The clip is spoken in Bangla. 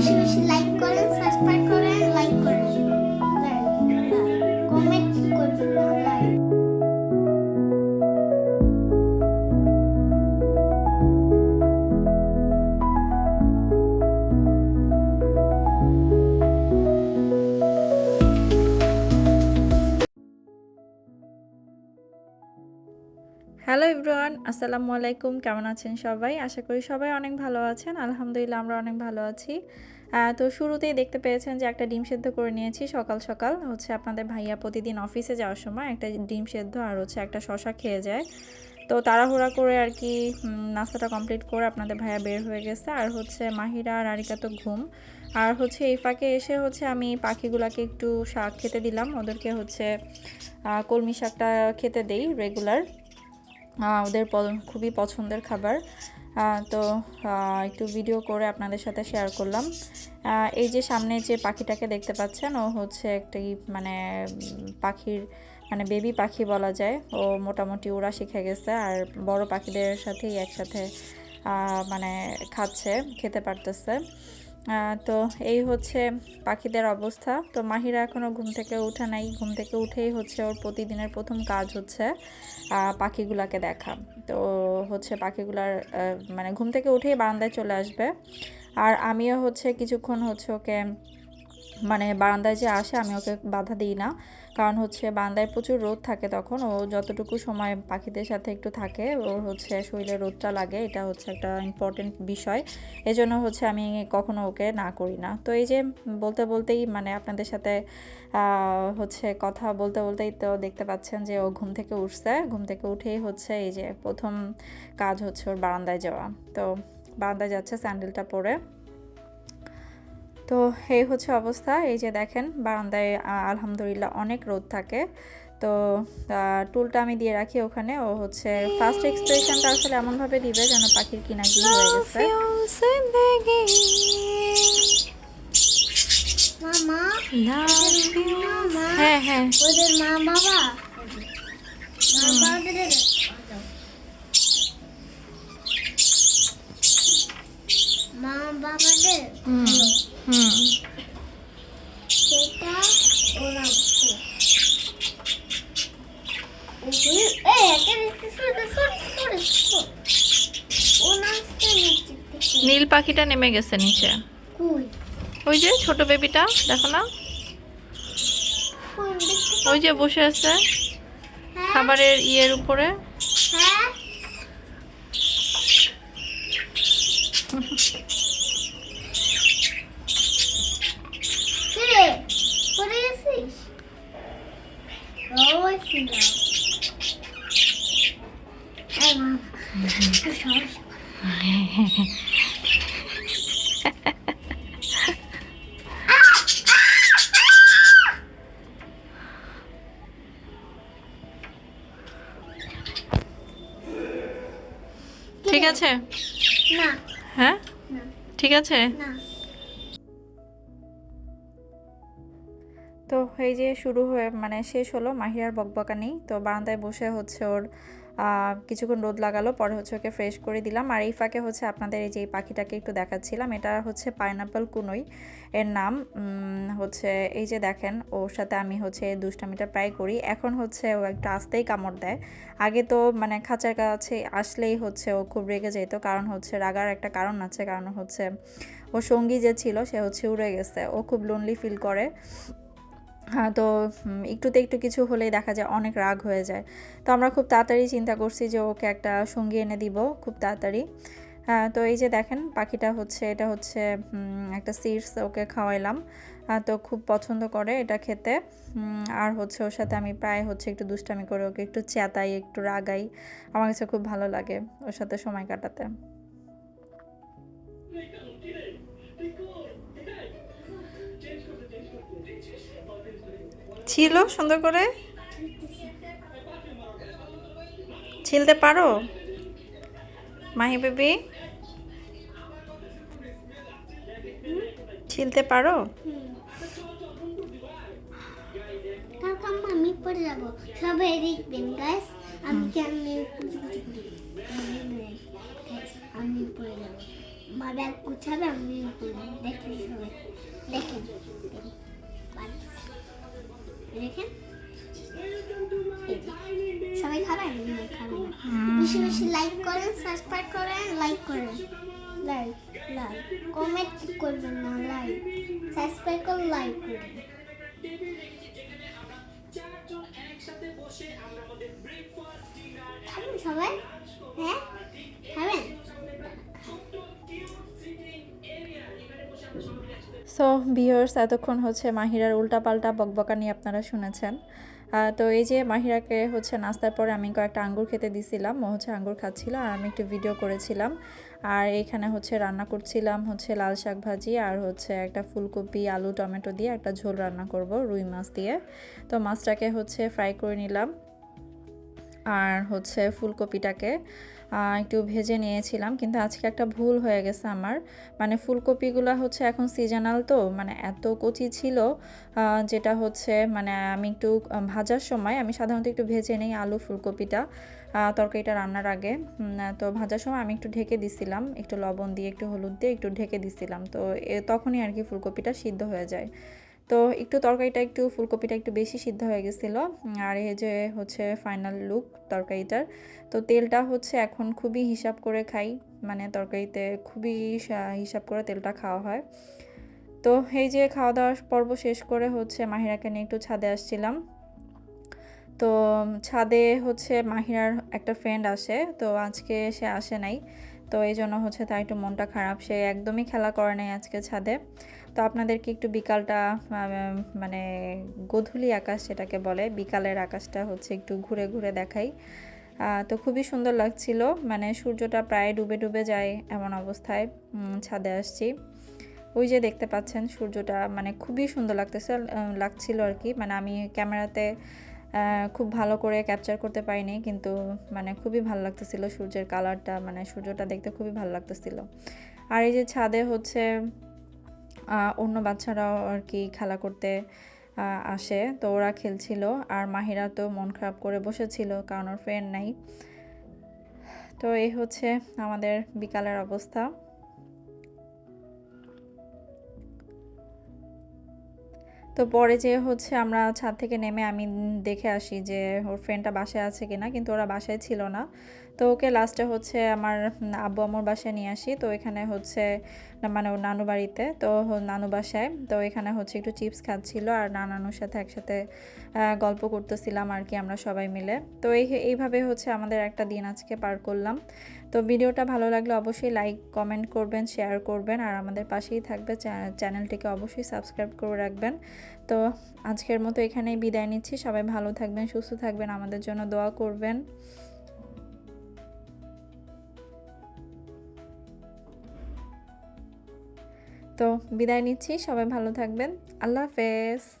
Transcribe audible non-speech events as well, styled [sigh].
বেশি বেশি লাইক করেন এভরিওয়ান, আসসালামু আলাইকুম। কেমন আছেন সবাই? আশা করি সবাই অনেক ভালো আছেন। আলহামদুলিল্লাহ, আমরা অনেক ভালো আছি। তো শুরুতেই দেখতে পেয়েছেন যে একটা ডিম সেদ্ধ করে নিয়েছি সকাল সকাল। হচ্ছে আপনাদের ভাইয়া প্রতিদিন অফিসে যাওয়ার সময় একটা ডিম সেদ্ধ আর হচ্ছে একটা শশা খেয়ে যায়। তো তাড়াহুড়া করে আর কি নাস্তাটা কমপ্লিট করে আপনাদের ভাইয়া বের হয়ে গেছে। আর হচ্ছে মাহিরা আর আরিকা তো ঘুম। আর হচ্ছে এই ফাঁকে এসে হচ্ছে আমি পাখিগুলাকে একটু শাক খেতে দিলাম। ওদেরকে হচ্ছে কলমি শাকটা খেতে দেই রেগুলার। ওদের খুবই পছন্দের খাবার। তো একটু ভিডিও করে আপনাদের সাথে শেয়ার করলাম। এই যে সামনে যে পাখিটাকে দেখতে পাচ্ছেন, ও হচ্ছে একটি মানে পাখির মানে বেবি পাখি বলা যায়। ও মোটামুটি ওরা শিখে গেছে, আর বড় পাখিদের সাথেই একসাথে মানে খাচ্ছে, খেতে পারতেছে। তো এই হচ্ছে পাখিদের অবস্থা। তো মাহিরা এখনও ঘুম থেকে উঠে নাই। ঘুম থেকে উঠেই হচ্ছে ওর প্রতিদিনের প্রথম কাজ হচ্ছে পাখিগুলোকে দেখা। তো হচ্ছে পাখিগুলার মানে ঘুম থেকে উঠেই বারান্দায় চলে আসবে। আর আমিও হচ্ছে কিছুক্ষণ হচ্ছে ওকে মানে বারান্দায় যে আসে, আমি ওকে বাধা দিই না। কারণ হচ্ছে বারান্দায় প্রচুর রোদ থাকে তখন। ও যতটুকু সময় পাখিদের সাথে একটু থাকে ওর হচ্ছে শরীরে রোদটা লাগে, এটা হচ্ছে একটা ইম্পর্টেন্ট বিষয়। এজন্য হচ্ছে আমি কখনো ওকে না করি না। তো এই যে বলতে বলতেই মানে আপনাদের সাথে হচ্ছে কথা বলতে বলতেই তো দেখতে পাচ্ছেন যে ও ঘুম থেকে উঠছে। ঘুম থেকে উঠেই হচ্ছে এই যে প্রথম কাজ হচ্ছে ওর বারান্দায় যাওয়া। তো বারান্দায় যাচ্ছে, স্যান্ডেলটা পরে তো এই হচ্ছে অবস্থা। এই যে দেখেন বারান্দায় আলহামদুলিল্লাহ অনেক রোদ থাকে। তো টুলটা আমি দিয়ে রাখি ওখানে। ও হচ্ছে ফার্স্ট এক্সপ্রেশনটা আসলে এমনভাবে দিবে যেন পাখির কিনা কি হয়ে গেছে। হ্যাঁ হ্যাঁ। ওদের মা বাবা? মা মা বাবাদের? হুম। সেটা ওরা। নীল পাখিটা নেমে গেছে নিচে। ওই যে ছোট বেবিটা দেখো না। ওই যে বসে আছে হ্যাঁ। খাবারের ইয়ের উপরে। হ্যাঁ। [laughs] ঠিক আছে না হ্যাঁ না ঠিক আছে না তো এই যে শুরু হয়ে মানে শেষ হলো মাহিরার বকবকানি। তো বারান্দায় বসে হচ্ছে ওর কিছুক্ষণ রোদ লাগালো, পরে হচ্ছে ওকে ফ্রেশ করে দিলাম। আর এই ফাঁকে হচ্ছে আপনাদের এই যে পাখিটাকে একটু দেখাচ্ছিলাম, এটা হচ্ছে পাইনাপল কুনই। এর নাম হচ্ছে, এই যে দেখেন, ওর সাথে আমি হচ্ছে দুষ্টামিটা প্রায় করি। এখন হচ্ছে ও একটা আস্তেই কামড় দেয়। আগে তো মানে খাঁচার কাছে আসলেই হচ্ছে ও খুব রেগে যেত, কারণ হচ্ছে রাগার একটা কারণ আছে, কারণ হচ্ছে ও সঙ্গী যে ছিল, সে হচ্ছে উড়ে গেছে। ও খুব লোনলি ফিল করে। তো উম, একটুতে একটু কিছু হলেই দেখা যায় অনেক রাগ হয়ে যায়। তো আমরা খুব তাড়াতাড়ি চিন্তা করছি যে ওকে একটা সঙ্গী এনে দিব খুব তাড়াতাড়ি। হ্যাঁ তো এই যে দেখেন পাখিটা হচ্ছে এটা হচ্ছে একটা সিডস ওকে খাওয়াইলাম। আহ, তো খুব পছন্দ করে এটা খেতে। আর হচ্ছে ওর সাথে আমি প্রায় হচ্ছে একটু দুষ্টামি করে ওকে একটু চেতাই একটু রাগাই। আমার কাছে খুব ভালো লাগে ওর সাথে সময় কাটাতে। ছিল সুন্দর করে? ছিলতে পারো? মাহি বেবি? ছিলতে পারো? আমি পরে যাব। সবাই দেখবেন গাইস আমি কেমন আমি পরে যাব। মা ব্যাগ গুছাবে, আমি সবাই। দেখেন। সবাই খাবেন খাবেন বেশি বেশি লাইক করেন সাবস্ক্রাইব করেন লাইক করেন। লাইক লাইক কমেন্ট করবেন না লাইক সাবস্ক্রাইব করে লাইক করবেন খাবেন সবাই? হ্যাঁ? খাবেন? সো ভিউয়ার্স এতক্ষণ হচ্ছে মাহিরার উল্টাপাল্টা বকবকানি আপনারা শুনেছেন। তো এই যে মাহিরাকে হচ্ছে নাস্তার পরে আমি কয়েকটা আঙ্গুর খেতে দিছিলাম, ও হচ্ছে আঙ্গুর খাচ্ছিল আর আমি একটু ভিডিও করেছিলাম। আর এখানে হচ্ছে রান্না করছিলাম হচ্ছে লাল শাক ভাজি আর হচ্ছে একটা ফুলকপি, আলু, টমেটো দিয়ে একটা ঝোল রান্না করব, রুই মাছ দিয়ে। তো মাছটাকে হচ্ছে ফ্রাই করে নিলাম। আর হচ্ছে ফুলকপিটাকে একটু ভেজে নিয়েছিলাম। কিন্তু আজকে একটা ভুল হয়ে গেছে আমার। মানে ফুলকপিগুলো হচ্ছে এখন সিজনাল তো মানে এত কচি ছিল যেটা হচ্ছে মানে আমি একটু ভাজার সময় আমি সাধারণত একটু ভেজে নিই আলু ফুলকপিটা তরকারিটা রান্নার আগে। তো ভাজার সময় আমি একটু ঢেকে দিছিলাম, একটু লবণ দিয়ে, একটু হলুদ দিয়ে একটু ঢেকে দিছিলাম। তো তখনই আর কি ফুলকপিটা সিদ্ধ হয়ে যায়। তো একটু তরকারিটা একটু, ফুলকপিটা একটু বেশি সিদ্ধ হয়ে গেছিল। আর এই যে হচ্ছে ফাইনাল লুক তরকারিটার, তো তেলটা হচ্ছে এখন খুবই হিসাব করে খাই। মানে তরকারিতে খুবই হিসাব করে তেলটা খাওয়া হয়। তো এই যে খাওয়া দাওয়ার পর্ব শেষ করে হচ্ছে মাহিরাকে নিয়ে একটু ছাদে আসছিলাম। তো ছাদে হচ্ছে মাহিরার একটা ফ্রেন্ড আসে, তো আজকে সে আসে নাই। তো এই জন্য হচ্ছে তার একটু মনটা খারাপ। সে একদমই খেলা করে নাই আজকে ছাদে। তো আপনাদেরকে একটু বিকালটা মানে গোধূলি আকাশ যেটাকে বলে, বিকালের আকাশটা হচ্ছে একটু ঘুরে ঘুরে দেখাই। তো খুবই সুন্দর লাগছিল মানে সূর্যটা প্রায় ডুবে ডুবে যায় এমন অবস্থায় ছাদে আসছি। ওই যে দেখতে পাচ্ছেন সূর্যটা মানে খুবই সুন্দর লাগতেছে লাগছিল আর কি মানে আমি ক্যামেরাতে খুব ভালো করে ক্যাপচার করতে পারিনি, কিন্তু মানে খুবই ভালো লাগতেছিল সূর্যের কালারটা মানে সূর্যটা দেখতে খুবই ভালো লাগতেছিল। আর এই যে ছাদে হচ্ছে অন্য বাচ্চারাও আর কি খেলা করতে আসে। তো ওরা খেলছিল আর মাহিরা তো মন খারাপ করে বসেছিল কারণ ওর ফ্রেন্ড নাই। তো এই হচ্ছে আমাদের বিকালের অবস্থা। তো পরে যে হচ্ছে আমরা ছাদ থেকে নেমে আমি দেখে আসি যে ওর ফ্রেন্ডটা বাসায় আছে কিনা, কিন্তু ওরা বাসায় ছিল না। তো ওকে লাস্টে হচ্ছে আমার আব্বু আম্মুর বাসায় নিয়ে আসি। তো এখানে হচ্ছে মানে ওর নানু বাড়িতে। তো নানু বাসায়। তো এখানে হচ্ছে একটু চিপস খাচ্ছিল আর নানানুর সাথে একসাথে গল্প করতেছিলাম আর কি আমরা সবাই মিলে। তো এই এইভাবে হচ্ছে আমাদের একটা দিন আজকে পার করলাম। তো ভিডিওটা ভালো লাগলে অবশ্যই লাইক, কমেন্ট করবেন, শেয়ার করবেন আর আমাদের পাশেই থাকবে চ্যানেলটিকে অবশ্যই সাবস্ক্রাইব করে রাখবেন। তো আজকের মতো এখানেই বিদায় নিচ্ছি। সবাই ভালো থাকবেন, সুস্থ থাকবেন, আমাদের জন্য দোয়া করবেন। তো বিদায় নিচ্ছি। সবাই ভালো থাকবেন। আল্লাহ হাফেজ।